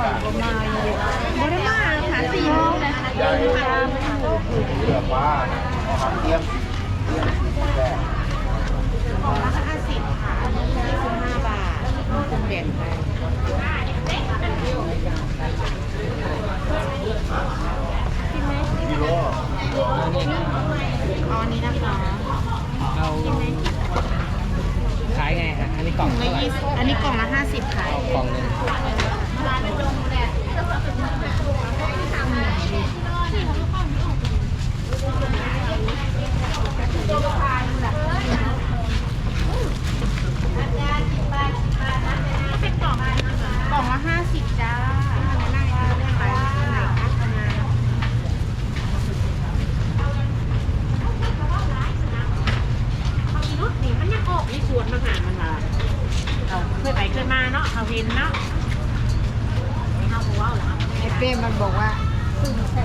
เลยค่ะไปแล้วมาเลยบ่ได้มาค่ะสี่โมงเลยค่ะเรือฟ้าหางเทียมสีแดงของละห้าสิบค่ะยี่สิบห้าบาทคุณเด่นไปกิโลอ๋ออันนี้นะคะเอาขายไงฮะอันนี้กล่องละเท่าไหร่ยี่สิบอันนี้กล่องละห้าสิบค่ะกล่องหนึ่ง เป็นกล่องกล่องละห้าสิบจ้านั่งๆเรื่องอะไรเรื่องไหนคะทำงาน เขาอีรุดนี่มันยัง ออกในสวนมาหามันละเราเคยไปเคยมาเนาะเขาเห็นเนาะไอ้เป้มันบอกว่าซึ่งใส่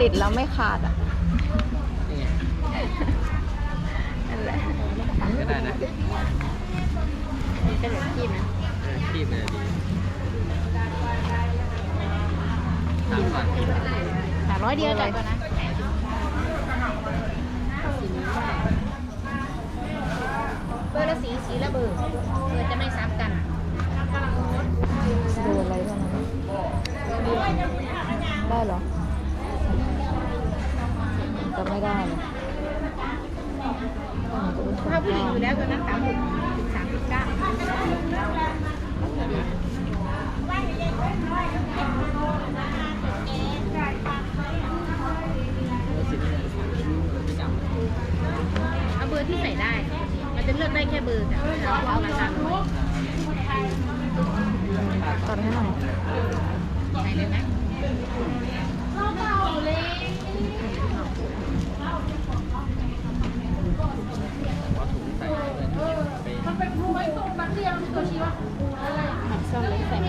ติดแล้วไม่ขาดอะนี่ไงนั่นแหละก็ได้นะเป็นแบบที่นะเออคีบเลยดีถามก่อนสามร้อยเดียวจ่ายก่อนนะเบอร์ละสีสีละเบอร์เบอร์จะไม่ซ้ำกัน ที่ใส่ได้ มันจะเลือกได้แค่เบอร์แต่เราเอาราคาน้อยตัดให้หน่อยใส่เลยไหมเอาถุงใส่เลยไปหักซ่อมเลยใส่ไหม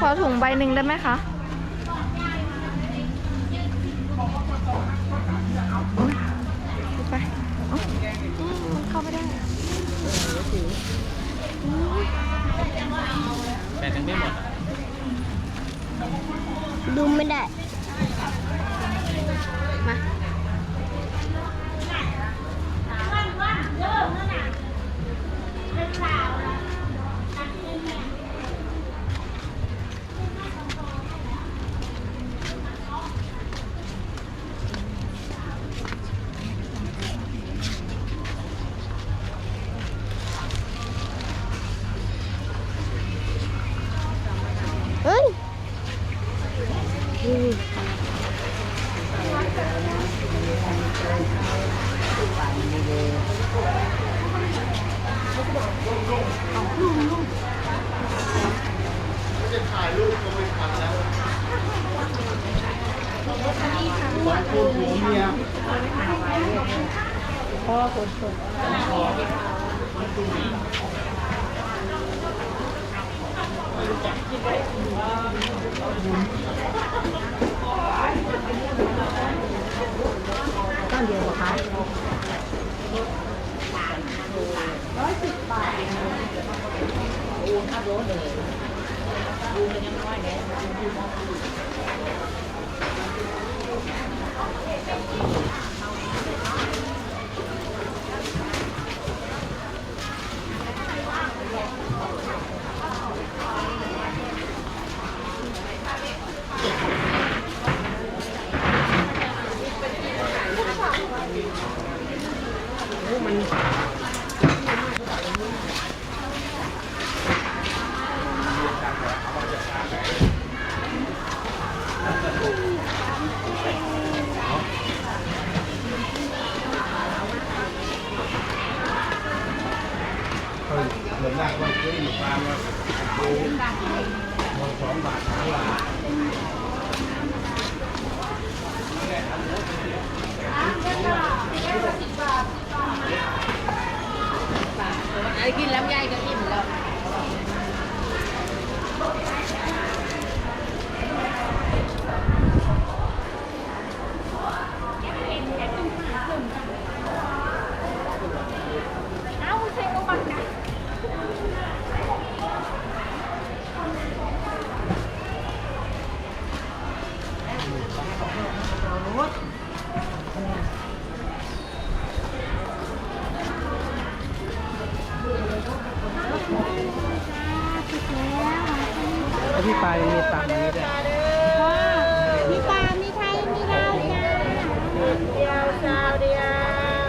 ขอถุงใบหนึ่งได้ไหมคะอุ๊ยไปเอ้าอืมมันเข้าไม่ได้ แต่ยังไม่หมดอะ ดูไม่ได้ ต้นเดียวเหรอคะ ไพี่ปลายมีตังค์อันนี้ด้วยมีปลา มีไทย มีลาวจ้าเดียวเจ้าเดียว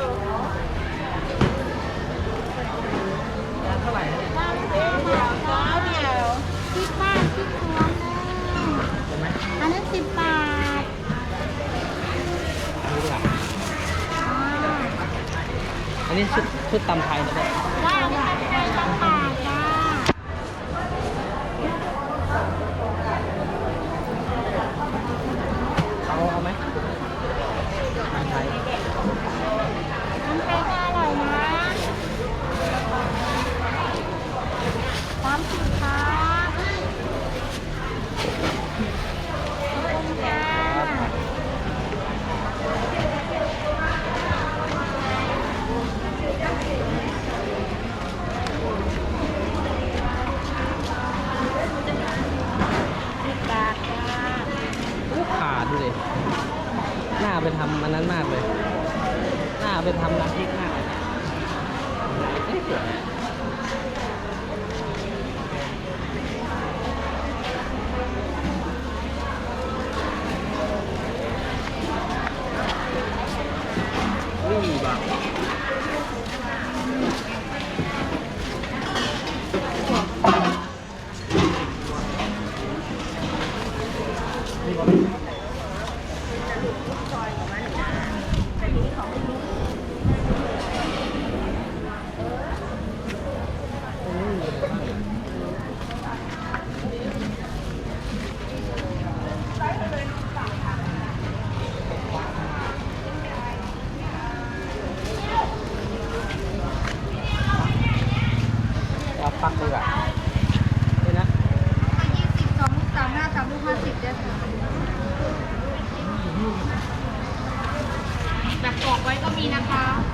เท่าไหร่นะเนี่ยเจ้าเดียวสิบบาทสิบพวงเลยใช่ไหมอันนั้นสิบบาทอันนี้ชุดชุดตำไทยนะเนี่ยำน้ำพริกมากเลยเอ๊ะสวยอุ้ยบ้า เอาปักดีกว่านี่นะ ยี่สิบสองลูกสามห้าสามลูกห้าสิบเด้อแบบกรอกไว้ก็มี นะคะ